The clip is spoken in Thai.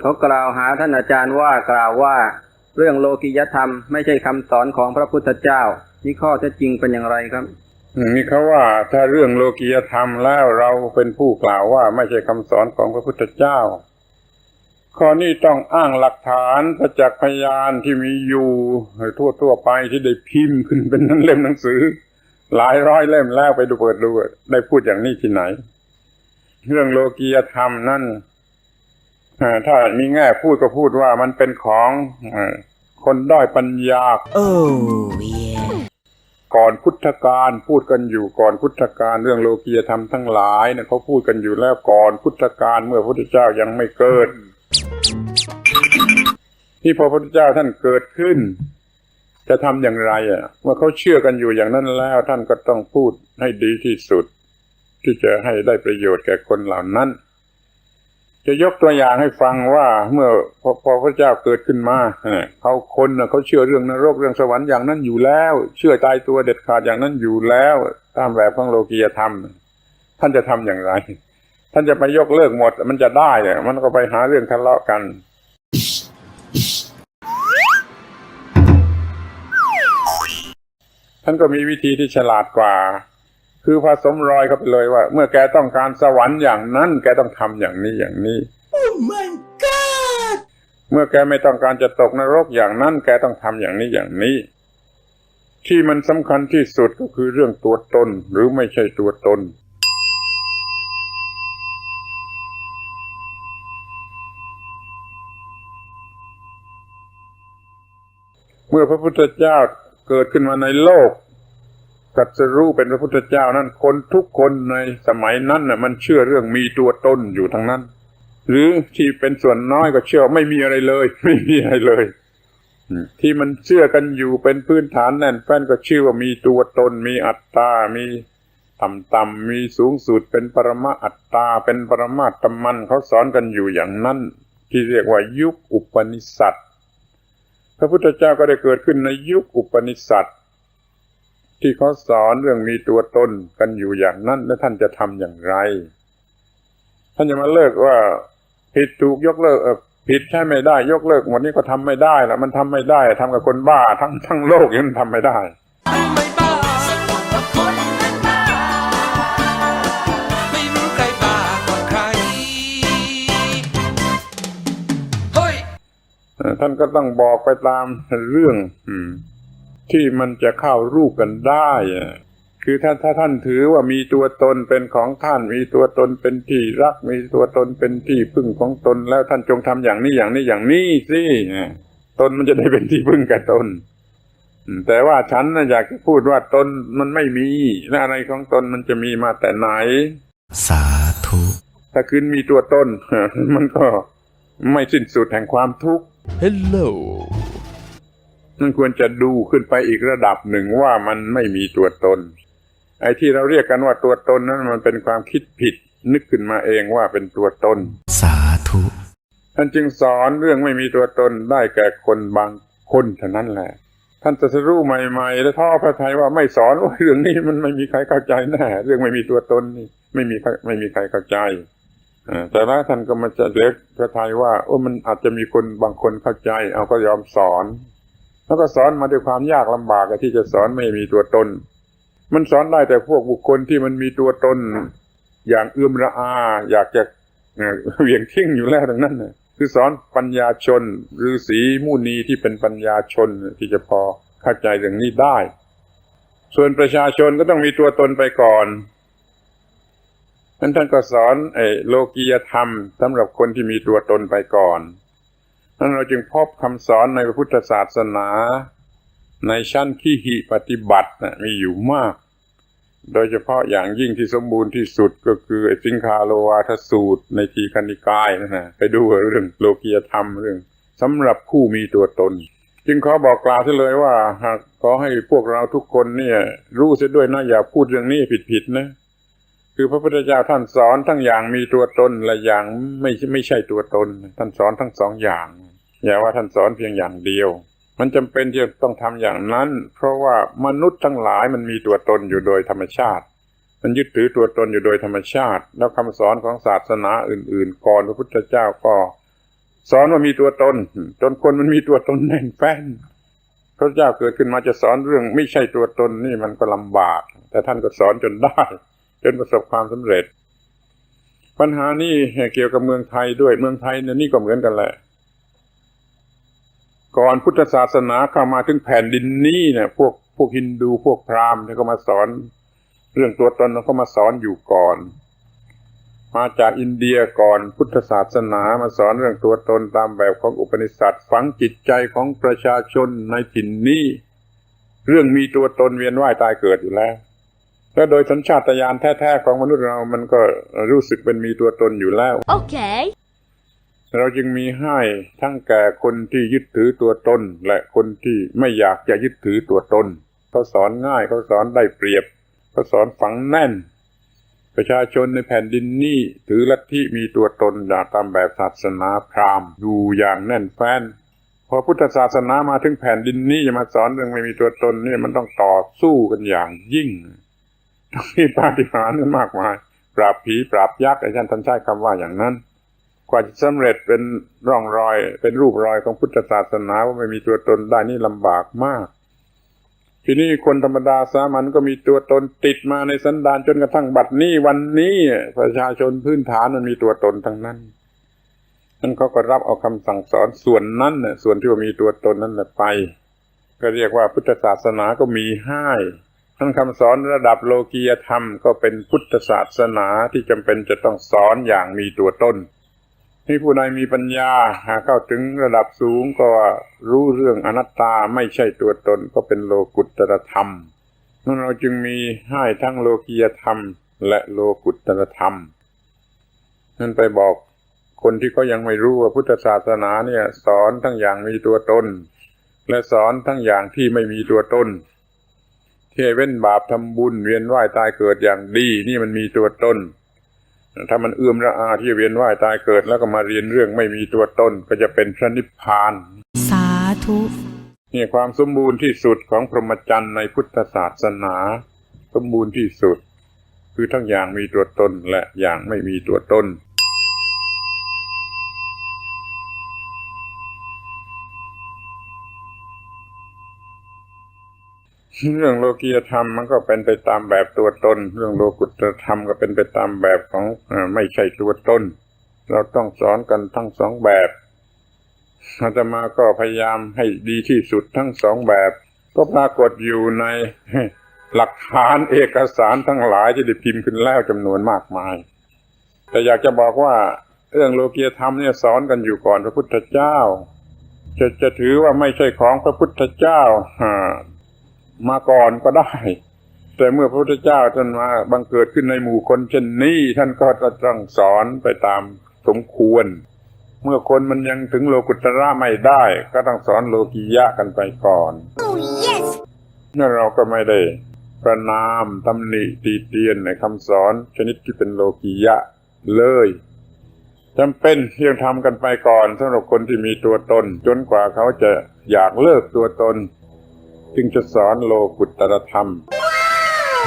เขากล่าวหาท่านอาจารย์ว่ากล่าวว่า เรื่องโลกิยธรรมไม่ใช่คำสอนของพระพุทธเจ้านี่ข้อเท็จริงเป็นอย่างไรครับนี่เขาว่าถ้าเรื่องโลกียธรรมแล้วเราเป็นผู้กล่าวว่าไม่ใช่คำสอนของพระพุทธเจ้า ข้อนี้ต้องอ้างหลักฐานประจักษ์พยานที่มีอยู่ทั่วทั่วๆไปที่ได้พิมพ์ขึ้นเป็นนั้นเล่มหนังสือ หลายร้อยเล่มแล้วไปดูเปิดดูได้พูดอย่างนี้ที่ไหน เรื่องโลกียธรรมนั่น ถ้ามีแง่พูดก็พูดว่ามันเป็นของอ่าคนด้อยปัญญา Oh, yeah. ก่อนพุทธกาลพูดกันอยู่ก่อนพุทธกาลเรื่องโลกียธรรมทั้งหลายเนี่ยเขาพูดกันอยู่แล้วก่อนพุทธกาลเมื่อพระพุทธเจ้ายังไม่เกิด ที่พอพระพุทธเจ้าท่านเกิดขึ้น จะทำอย่างไรอะเมื่อเขาเชื่อกันอยู่อย่างนั้นแล้วท่านก็ต้องพูดให้ดีที่สุด ที่จะให้ได้ประโยชน์แก่คนเหล่านั้น จะยกตัวอย่างให้ฟังว่าเมื่อพอพอพระเจ้าเกิดขึ้นมาเขาคนเขาเชื่อเรื่องนรกเรื่องสวรรค์อย่างนั้นอยู่แล้ว เชื่อตายตัวเด็ดขาดอย่างนั้นอยู่แล้ว ตามแบบของโลกียธรรม ท่านจะทำอย่างไร ท่านจะไปยกเลิกหมด มันจะได้เนี่ยมันก็ไปหาเรื่องทะเลาะกันท่านก็มีวิธีที่ฉลาดกว่า คือผสมรอยเข้าไปเลยว่า เมื่อแกต้องการสวรรค์อย่างนั้น แกต้องทำอย่างนี้อย่างนี้ Oh my god! เมื่อแกไม่ต้องการจะตกนรกอย่างนั้น แกต้องทำอย่างนี้อย่างนี้ ที่มันสำคัญที่สุดก็คือเรื่องตัวตนหรือไม่ใช่ตัวตนเมื่อพระพุทธเจ้าเกิดขึ้นมาในโลก ตรัสรู้เป็นพระพุทธเจ้านั้นคนทุกคนในสมัยนั้นน่ะมันเชื่อเรื่องมีตัวตนอยู่ทั้งนั้น หรือที่เป็นส่วนน้อยก็เชื่อไม่มีอะไรเลย ไม่มีอะไรเลยที่มันเชื่อกันอยู่เป็นพื้นฐานแน่นแฟ้นก็ชื่อว่ามีตัวตน มีอัตตา มีต่ำๆมีสูงสุดเป็นปรมาอัตตา เป็นปรมาตมันเขาสอนกันอยู่อย่างนั้น ที่เรียกว่ายุคอุปนิสัตพระพุทธเจ้าก็ได้เกิดขึ้นในยุคอุปนิสัต ที่เขาสอนเรื่องมีตัวตนกันอยู่อย่างนั้น และท่านจะทำอย่างไร ท่านจะมาเลิกว่า ผิดถูกยกเลิกเออผิดใช่ไม่ได้ ยกเลิกหมดนี้ก็ทำไม่ได้ละมันทำไม่ได้ทำกับคนบ้า ทั้งทั้งโลกยังทำไม่ได้ไม่บ้าคนนั้นบ้าไม่รู้ใครบ้ากว่าใครเฮ้ยเอ่อท่านก็ต้องบอกไปตามเรื่อง อืม ที่มันจะเข้ารูปกันได้อะคือถ้าถ้าท่านถือว่ามีตัวตนเป็นของท่าน มีตัวตนเป็นที่รัก มีตัวตนเป็นที่พึ่งของตน แล้วท่านจงทำอย่างนี้อย่างนี้อย่างนี้สิอะตนมันจะได้เป็นที่พึ่งแก่ตนอืมแต่ว่าฉันน่ะอยากจะพูดว่าตนมันไม่มีและอะไรของตนมันจะมีมาแต่ไหน สาธุ ถ้าคืนมีตัวตนมันก็ไม่สิ้นสุดแห่งความทุกข์ Hello มันควรจะดูขึ้นไปอีกระดับหนึ่งว่ามันไม่มีตัวตน ไอ้ที่เราเรียกกันว่าตัวตนนั้นมันเป็นความคิดผิด นึกขึ้นมาเองว่าเป็นตัวตน สาธุ ท่านจึงสอนเรื่องไม่มีตัวตนได้แก่คนบางคนเท่านั้นแหละ ท่านตรัสรู้ใหม่ๆ แล้วท้อพระทัยว่าไม่สอนว่าเรื่องนี้มันไม่มีใครเข้าใจแน่เรื่องไม่มีตัวตนนี่ไม่มีใครไม่มีใครเข้าใจอ่าแต่แล้วท่านก็มาจะเล็กพระทัยว่าโอ้มันอาจจะมีคนบางคนเข้าใจ เอาก็ยอมสอน แล้วก็สอนมาด้วยความยากลำบากที่จะสอนไม่มีตัวตน มันสอนได้แต่พวกบุคคลที่มันมีตัวตน อย่างเอื้อมระอา อยากจะเอ่อเหวี่ยงทิ้งอยู่แล้วดังนั้นคือสอนปัญญาชนหรือสีมุนีที่เป็นปัญญาชนที่จะพอเข้าใจเรื่องนี้ได้ ส่วนประชาชนก็ต้องมีตัวตนไปก่อนนั้นท่านก็สอนไอ้โลกียธรรมสำหรับคนที่มีตัวตนไปก่อน นั้นเราจึงพบคำสอนในพระพุทธศาสนา ในชั้นที่หิปฏิบัตินะมีอยู่มาก โดยเฉพาะอย่างยิ่งที่สมบูรณ์ที่สุดก็คือไอ้สิงคาโลวาทสูตร ในทีคณิกายนะฮะไปดูเรื่องโลกียธรรมเรื่องสำหรับผู้มีตัวตน จึงขอบอกกล่าวเสียเลยว่าหากขอให้พวกเราทุกคนเนี่ย รู้เสียด้วยนะอย่าพูดเรื่องนี้ผิดๆนะ คือพระพุทธเจ้าท่านสอนทั้งอย่างมีตัวตนและอย่างไม่ไม่ใช่ตัวตน ท่านสอนทั้งสองอย่าง อย่าว่าท่านสอนเพียงอย่างเดียว มันจำเป็นที่จะต้องทำอย่างนั้น เพราะว่ามนุษย์ทั้งหลายมันมีตัวตนอยู่โดยธรรมชาติ มันยึดถือตัวตนอยู่โดยธรรมชาติ แล้วคำสอนของศาสนาอื่น ๆ ก่อนพระพุทธเจ้าก็สอนว่ามีตัวตน จนคนมันมีตัวตนแน่นแฟ้นพระเจ้าเกิดขึ้นมาจะสอนเรื่องไม่ใช่ตัวตนนี่มันก็ลำบาก แต่ท่านก็สอนจนได้ จนประสบความสำเร็จ ปัญหานี่เกี่ยวกับเมืองไทยด้วยเมืองไทยเนี่ยนี่ก็เหมือนกันแหละ ก่อนพุทธศาสนาเข้ามาถึงแผ่นดินนี้เนี่ยพวกพวกฮินดูพวกพราหมณ์เนี่ยก็มาสอน เรื่องตัวตนเขามาสอนอยู่ก่อน มาจากอินเดียก่อนพุทธศาสนามาสอนเรื่องตัวตนตามแบบของอุปนิสัตฝังจิตใจของประชาชนในถิ่นนี้เรื่องมีตัวตนเวียนว่ายตายเกิดอยู่แล้ว และโดยสัญชาตญาณแท้ๆของมนุษย์เรามันก็รู้สึกเป็นมีตัวตนอยู่แล้ว Okay. เราจึงมีให้ทั้งแก่คนที่ยึดถือตัวตน และคนที่ไม่อยากจะยึดถือตัวตนเขาสอนง่ายเขาสอนได้เปรียบเขาสอนฝังแน่น ประชาชนในแผ่นดินนี้ถือลัทธิมีตัวตนอย่างตามแบบศาสนาพราหมณ์อยู่อย่างแน่นแฟ้นพอพุทธศาสนามาถึงแผ่นดินนี้จะมาสอนเรื่องไม่มีตัวตนเนี่ยมันต้องต่อสู้กันอย่างยิ่งต้อง มีปาฏิหาริย์กันมากมาย ปราบผีปราบยักษ์อาจารย์ท่านใช้คำว่าอย่างนั้น กว่าจะสำเร็จเป็นร่องรอย เป็นรูปรอยของพุทธศาสนาว่าไม่มีตัวตนได้นี่ลำบากมาก ทีนี้คนธรรมดาสามัญก็มีตัวตนติดมาในสันดานจนกระทั่งบัดนี้วันนี้ประชาชนพื้นฐานมันมีตัวตนทั้งนั้นนั่นเขาก็รับเอาคำสั่งสอนส่วนนั้นน่ะส่วนที่ว่ามีตัวตนนั้นน่ะไป ก็เรียกว่าพุทธศาสนาก็มีให้ ทั้งคำสอนระดับโลกียธรรมก็เป็นพุทธศาสนาที่จำเป็นจะต้องสอนอย่างมีตัวตนที่ผู้ใดมีปัญญาหาเข้าถึงระดับสูงก็รู้เรื่องอนัตตาไม่ใช่ตัวตนก็เป็นโลกุตตรธรรมนั่นเราจึงมีให้ทั้งโลกียธรรม และโลกุตตรธรรม นั่นไปบอกคนที่เขายังไม่รู้ว่าพุทธศาสนาเนี่ย สอนทั้งอย่างมีตัวตน และสอนทั้งอย่างที่ไม่มีตัวตน ที่ให้เว้นบาปทำบุญเวียนว่ายตายเกิดอย่างดี นี่มันมีตัวตนถ้ามันเอื้อมระอาที่จะเวียนว่ายตายเกิดแล้วก็มาเรียนเรื่องไม่มีตัวตนก็จะเป็นพระนิพพาน สาธุนี่ความสมบูรณ์ที่สุดของพรหมจรรย์ในพุทธศาสนา สมบูรณ์ที่สุด คือทั้งอย่างมีตัวตนและอย่างไม่มีตัวตน เรื่องโลกียธรรมมันก็เป็นไปตามแบบตัวตน เรื่องโลกุตธรรมก็เป็นไปตามแบบของอไม่ใช่ตัวตน เราต้องสอนกันทั้งสองแบบอาตมาก็พยายามให้ดีที่สุดทั้งสองแบบ ก็ปรากฏอยู่ในหลักฐานเอกสารทั้งหลายที่ได้พิมพ์ขึ้นแล้วจำนวนมากมาย แต่อยากจะบอกว่าเรื่องโลกียธรรมเนี่ยสอนกันอยู่ก่อนพระพุทธเจ้า จะจะถือว่าไม่ใช่ของพระพุทธเจ้าอ่า มาก่อนก็ได้ แต่เมื่อพระพุทธเจ้าท่านมาบังเกิดขึ้นในหมู่คนเช่นนี้ ท่านก็จะต้องสอนไปตามสมควร เมื่อคนมันยังถึงโลกุตระไม่ได้ ก็ต้องสอนโลกียะกันไปก่อนนั่นเราก็ไม่ได้ประนามตำหนิตีเตียนในคำสอนชนิดที่เป็นโลกียะเลยจำเป็นที่จะทำกันไปก่อนสำหรับคนที่มีตัวตน จนกว่าเขาจะอยากเลิกตัวตน จึงจะสอนโลกุตตรธรรม